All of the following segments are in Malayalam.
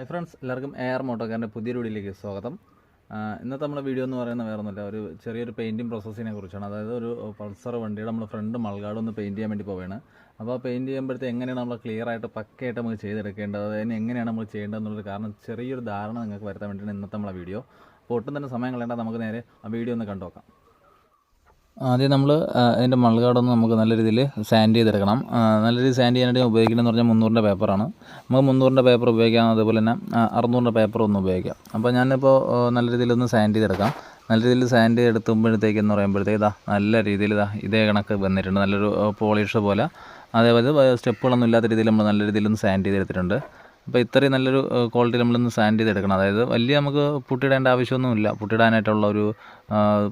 ഹൈ ഫ്രണ്ട്സ് എല്ലാവർക്കും എ ആർ മോട്ടോക്കാരന്റെ പുതിയൊരു വീഡിയോയിലേക്ക് സ്വാഗതം. ഇന്നത്തെ നമ്മുടെ വീഡിയോ എന്ന് പറയുന്നത് വേറെ ഒന്നുമില്ല ഒരു ചെറിയൊരു പെയിന്റിങ് പ്രോസസ്സിനെ കുറിച്ചാണ്. അതായത് ഒരു പൾസർ വണ്ടിയുടെ നമ്മൾ ഫ്രണ്ട് മൾഗാട് ഒന്ന് പെയിന്റ് ചെയ്യാൻ വേണ്ടി പോവുകയാണ്. അപ്പോൾ പെയിന്റ് ചെയ്യുമ്പോഴത്തെ എങ്ങനെയാണ് നമ്മൾ ക്ലിയർ ആയിട്ട് പക്കയായിട്ട് നമുക്ക് ചെയ്തെടുക്കേണ്ടത് അതിന് എങ്ങനെയാണ് നമ്മൾ ചെയ്യേണ്ടത് എന്നുള്ളൊരു കാരണം ചെറിയൊരു ധാരണ നിങ്ങൾക്ക് വരുത്താൻ വേണ്ടിയാണ് ഇന്നത്തെ നമ്മളെ വീഡിയോ. അപ്പോൾ ഒട്ടും തന്നെ സമയം കളയേണ്ട നമുക്ക് നേരെ ആ വീഡിയോ ഒന്ന് കണ്ടു നോക്കാം ആദ്യം നമ്മൾ അതിന്റെ മൾകാടൊന്ന് നമുക്ക് നല്ല രീതിയിൽ സാൻഡ് ചെയ്തെടുക്കണം. നല്ല രീതിയിൽ സാൻഡ് ചെയ്യാനായിട്ട് ഞാൻ ഉപയോഗിക്കുന്നതെന്ന് പറഞ്ഞാൽ മുന്നൂറിന്റെ പേപ്പറാണ് നമുക്ക് മുന്നൂറിന്റെ പേപ്പർ ഉപയോഗിക്കാം അതുപോലെ തന്നെ അറുന്നൂറിന്റെ പേപ്പർ ഒന്ന് ഉപയോഗിക്കാം. അപ്പോൾ ഞാനിപ്പോൾ നല്ല രീതിയിലൊന്ന് സാൻഡ് ചെയ്തെടുക്കാം. നല്ല രീതിയിൽ സാൻഡ് ചെയ്തെടുക്കുമ്പോഴത്തേക്ക് എന്ന് പറയുമ്പോഴത്തേക്ക് ഇതാ നല്ല രീതിയിൽ ഇതാ ഇതേ കണക്ക് വന്നിട്ടുണ്ട്. നല്ലൊരു പോളിഷ് പോലെ. അതേപോലെ സ്റ്റെപ്പുകളൊന്നും ഇല്ലാത്ത രീതിയിൽ നമ്മൾ നല്ല രീതിയിലൊന്ന് സാൻഡ് ചെയ്തെടുത്തിട്ടുണ്ട്. അപ്പോൾ ഇത്രയും നല്ലൊരു ക്വാളിറ്റി നമ്മളിന്ന് സാൻഡ് ചെയ്തെടുക്കണം. അതായത് വലിയ നമുക്ക് പുട്ടിടേണ്ട ആവശ്യമൊന്നുമില്ല. പുട്ടിടാനായിട്ടുള്ള ഒരു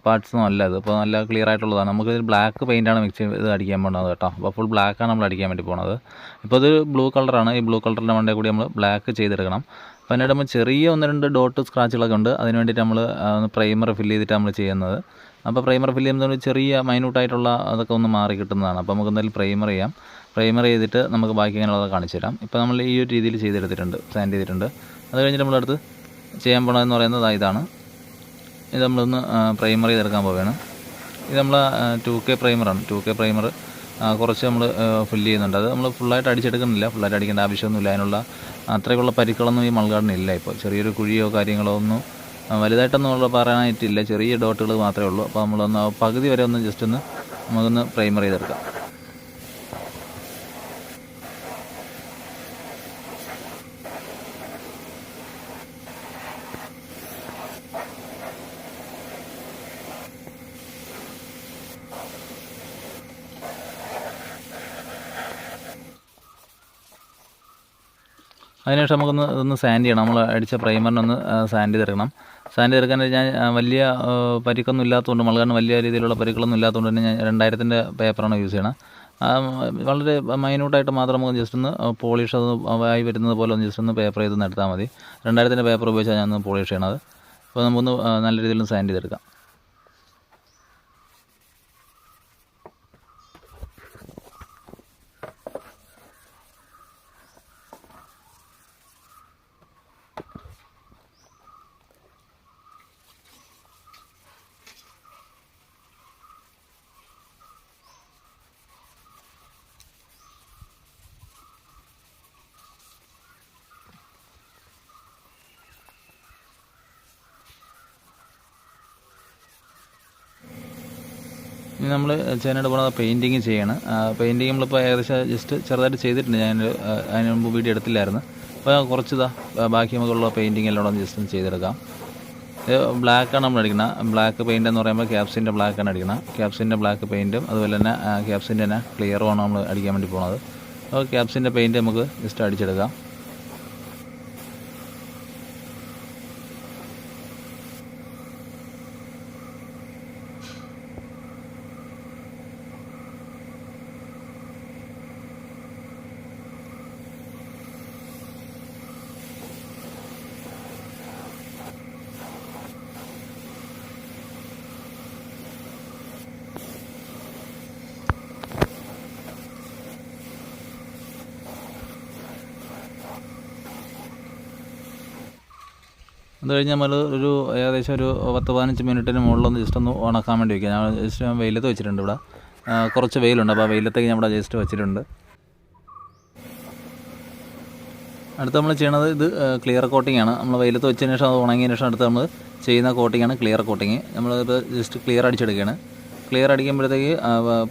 പാർട്സൊന്നും അല്ല ഇത് അപ്പോൾ നല്ല ക്ലിയർ ആയിട്ടുള്ളതാണ്. നമുക്ക് ബ്ലാക്ക് പെയിന്റാണ് മിക്സ് ചെയ്ത് അടിക്കാൻ പോകുന്നത് കേട്ടോ. അപ്പോൾ ഫുൾ ബ്ലാക്കാണ് നമ്മൾ അടിക്കാൻ വേണ്ടി പോകുന്നത് ഇപ്പോൾ ഇത് ബ്ലൂ കളറാണ് ഈ ബ്ലൂ കളറിന്റെ മണ്ടേ കൂടി നമ്മൾ ബ്ലാക്ക് ചെയ്തെടുക്കണം. അപ്പോൾ അതിനായിട്ട് നമ്മൾ ചെറിയ ഒന്ന് രണ്ട് ഡോട്ട് സ്ക്രാച്ചുകളൊക്കെ ഉണ്ട്. അതിന് വേണ്ടിയിട്ട് നമ്മൾ പ്രൈമർ ഫില്ല് ചെയ്തിട്ട് നമ്മൾ ചെയ്യുന്നത്. അപ്പോൾ പ്രൈമർ ഫില്ല് ചെയ്യുമ്പോൾ ചെറിയ മൈന്യൂട്ടായിട്ടുള്ള അതൊക്കെ ഒന്ന് മാറി കിട്ടുന്നതാണ്. അപ്പോൾ നമുക്ക് എന്തായാലും പ്രൈമർ ചെയ്യാം. പ്രൈമർ ചെയ്തിട്ട് നമുക്ക് ബാക്കി അങ്ങനെയുള്ളത് കാണിച്ചു തരാം. ഇപ്പോൾ നമ്മൾ ഈ ഒരു രീതിയിൽ ചെയ്തെടുത്തിട്ടുണ്ട് സാൻഡ് ചെയ്തിട്ടുണ്ട്. അത് കഴിഞ്ഞിട്ട് നമ്മളടുത്ത് ചെയ്യാൻ പോണതെന്ന് പറയുന്നത് ഇതാണ്. ഇത് നമ്മളൊന്ന് പ്രൈമർ ചെയ്തെടുക്കാൻ പോവുകയാണ്. ഇത് നമ്മൾ ടു കെ പ്രൈമറാണ് ടു കെ പ്രൈമർ കുറച്ച് നമ്മൾ ഫില്ല് ചെയ്യുന്നുണ്ട്. അത് നമ്മൾ ഫുള്ളായിട്ട് അടിച്ചെടുക്കുന്നില്ല. ഫുള്ളായിട്ട് അടിക്കേണ്ട ആവശ്യമൊന്നുമില്ല. അതിനുള്ള അത്രയ്ക്കുള്ള പരിക്കുകളൊന്നും ഈ മൾഗാർഡിന് ഇല്ല ഇപ്പോൾ. ചെറിയൊരു കുഴിയോ കാര്യങ്ങളോ ഒന്നും വലുതായിട്ടൊന്നും ഉള്ള പറയാനായിട്ടില്ല. ചെറിയ ഡോട്ടുകൾ മാത്രമേ ഉള്ളൂ. അപ്പോൾ നമ്മളൊന്ന് പകുതി വരെ ഒന്ന് ജസ്റ്റ് ഒന്ന് നമുക്കൊന്ന് പ്രൈമർ ചെയ്തെടുക്കാം. അതിനുശേഷം നമുക്കൊന്ന് ഒന്ന് സാൻഡ് ചെയ്യണം. നമ്മൾ അടിച്ച പ്രൈമറിനൊന്ന് സാൻഡ് ചെയ്തെടുക്കണം. സാൻഡ് ചെയ്തെടുക്കാൻ ഞാൻ വലിയ പരിക്കൊന്നും ഇല്ലാത്തതുകൊണ്ട് മൾഗാണ് വലിയ രീതിയിലുള്ള പരിക്കുകളൊന്നും ഇല്ലാത്തതുകൊണ്ട് തന്നെ ഞാൻ രണ്ടായിരത്തിന്റെ പേപ്പറാണ് യൂസ് ചെയ്യണം. വളരെ മൈന്യൂട്ടായിട്ട് മാത്രം നമുക്ക് ജസ്റ്റ് ഒന്ന് പോളിഷ് അത് ആയി വരുന്നത് പോലെ ഒന്ന് ജസ്റ്റ് ഒന്ന് പേപ്പർ ചെയ്ത് നടത്താൽ മതി. രണ്ടായിരത്തിന്റെ പേപ്പർ ഉപയോഗിച്ചാണ് ഞാൻ ഒന്ന് പോളിഷ് ചെയ്യണത്. അപ്പോൾ നമുക്കൊന്ന് നല്ല രീതിയിൽ സാൻഡ് ചെയ്തെടുക്കാം. ഇനി നമ്മൾ ചെയ്യാനായിട്ട് പോകുന്നത് പെയിന്റിങ് ചെയ്യാണ്. പെയിന്റിങ് നമ്മളിപ്പോൾ ഏകദേശം ജസ്റ്റ് ചെറുതായിട്ട് ചെയ്തിട്ടുണ്ട്. ഞാൻ അതിന് മുമ്പ് വീഡിയോ എടുത്തില്ലായിരുന്നു. അപ്പോൾ കുറച്ച് ഇതാ ബാക്കി നമുക്കുള്ള പെയിന്റിങ് എല്ലാം കൂടെ ജസ്റ്റ് ഒന്ന് ചെയ്തെടുക്കാം. ഇത് ബ്ലാക്കാണ് നമ്മൾ അടിക്കുന്നത് ബ്ലാക്ക് പെയിന്റ് എന്ന് പറയുമ്പോൾ ക്യാപ്സിന്റെ ബ്ലാക്കാണ് അടിക്കുന്നത് ക്യാപ്സിന്റെ ബ്ലാക്ക് പെയിന്റും അതുപോലെ തന്നെ ക്യാപ്സിന്റെ തന്നെ ക്ലിയറുമാണ് നമ്മൾ അടിക്കാൻ വേണ്ടി പോകുന്നത് അപ്പോൾ ക്യാപ്സിന്റെ പെയിന്റ് നമുക്ക് ജസ്റ്റ് അടിച്ചെടുക്കാം. അത് കഴിഞ്ഞ് നമ്മൾ ഒരു ഏകദേശം ഒരു പത്ത് പതിനഞ്ച് മിനിറ്റിന് മുകളിലൊന്ന് ജസ്റ്റ് ഒന്ന് ഉണക്കാൻ വേണ്ടി വയ്ക്കുക. ഞാൻ ജസ്റ്റ് ഞാൻ വെയിലത്ത് വെച്ചിട്ടുണ്ട് ഇവിടെ. കുറച്ച് വെയിലുണ്ട്. അപ്പോൾ ആ വെയിലത്തേക്ക് ഇവിടെ ജസ്റ്റ് വെച്ചിട്ടുണ്ട്. അടുത്ത് നമ്മൾ ചെയ്യണത് ഇത് ക്ലിയർ കോട്ടിംഗ് ആണ്. നമ്മൾ വെയിലത്ത് വെച്ചതിന് ശേഷം അത് ഉണങ്ങിയതിന് ശേഷം അടുത്ത് നമ്മൾ ചെയ്യുന്ന കോട്ടിംഗ് ആണ് ക്ലിയർ കോട്ടിങ് നമ്മളിപ്പോൾ ജസ്റ്റ് ക്ലിയർ അടിച്ചെടുക്കുകയാണ്. ക്ലിയർ അടിക്കുമ്പോഴത്തേക്ക്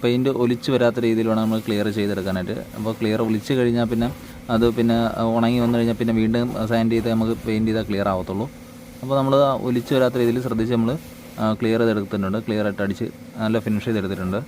പെയിന്റ് ഒലിച്ച് വരാത്ത രീതിയിൽ വേണം നമ്മൾ ക്ലിയർ ചെയ്തെടുക്കാനായിട്ട്. അപ്പോൾ ക്ലിയർ ഒലിച്ച് കഴിഞ്ഞാൽ പിന്നെ അത് പിന്നെ ഉണങ്ങി വന്നു കഴിഞ്ഞാൽ പിന്നെ വീണ്ടും സാൻഡ് ചെയ്ത് നമുക്ക് പെയിന്റ് ചെയ്താൽ ക്ലിയർ ആവത്തുള്ളൂ. അപ്പോൾ നമ്മൾ ഒലിച്ച് വരാത്ത രീതിയിൽ ശ്രദ്ധിച്ച് നമ്മൾ ക്ലിയർ ചെയ്തെടുത്തിട്ടുണ്ട്. ക്ലിയർ ആയിട്ട് അടിച്ച് നല്ല ഫിനിഷ് ചെയ്തെടുത്തിട്ടുണ്ട്.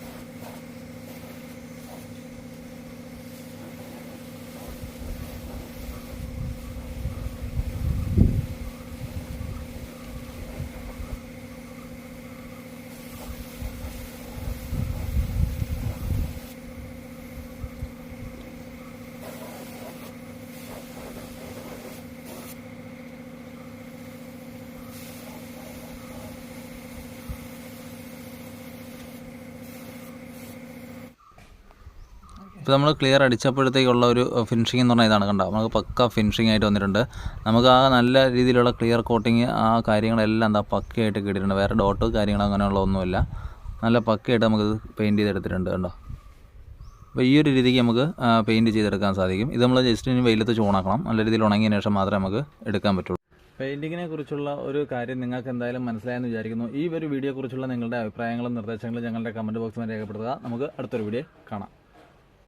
ഇപ്പോൾ നമ്മൾ ക്ലിയർ അടിച്ചപ്പോഴത്തേക്കുള്ള ഒരു ഫിനിഷിംഗ് എന്ന് പറഞ്ഞാൽ ഇതാണ് കണ്ടോ? നമുക്ക് പക്ക ഫിനിഷിംഗ് ആയിട്ട് വന്നിട്ടുണ്ട്. നമുക്ക് ആ നല്ല രീതിയിലുള്ള ക്ലിയർ കോട്ടിങ് ആ കാര്യങ്ങളെല്ലാം എന്താ പക്കയായിട്ട് കിട്ടിയിട്ടുണ്ട്. വേറെ ഡോട്ട് കാര്യങ്ങൾ അങ്ങനെയുള്ള ഒന്നുമില്ല. നല്ല പക്കയായിട്ട് നമുക്കിത് പെയിന്റ് ചെയ്തെടുത്തിട്ടുണ്ട് കണ്ടോ? അപ്പോൾ ഈ ഒരു രീതിക്ക് നമുക്ക് പെയിന്റ് ചെയ്തെടുക്കാൻ സാധിക്കും. ഇത് നമ്മൾ ജസ്റ്റ് ഇനി വെയിലത്ത് ചൂണാക്കണം. നല്ല രീതിയിൽ ഉണങ്ങിയതിന് ശേഷം മാത്രമേ നമുക്ക് എടുക്കാൻ പറ്റുള്ളൂ. പെയിന്റിങ്ങിനെ കുറിച്ചുള്ള ഒരു കാര്യം നിങ്ങൾക്ക് എന്തായാലും മനസ്സിലായെന്ന് വിചാരിക്കുന്നു. ഈ ഒരു വീഡിയോ കുറിച്ചുള്ള നിങ്ങളുടെ അഭിപ്രായങ്ങളും നിർദ്ദേശങ്ങളും ഞങ്ങളുടെ കമന്റ് ബോക്സിൽ രേഖപ്പെടുത്തുക. നമുക്ക് അടുത്തൊരു വീഡിയോ കാണാം.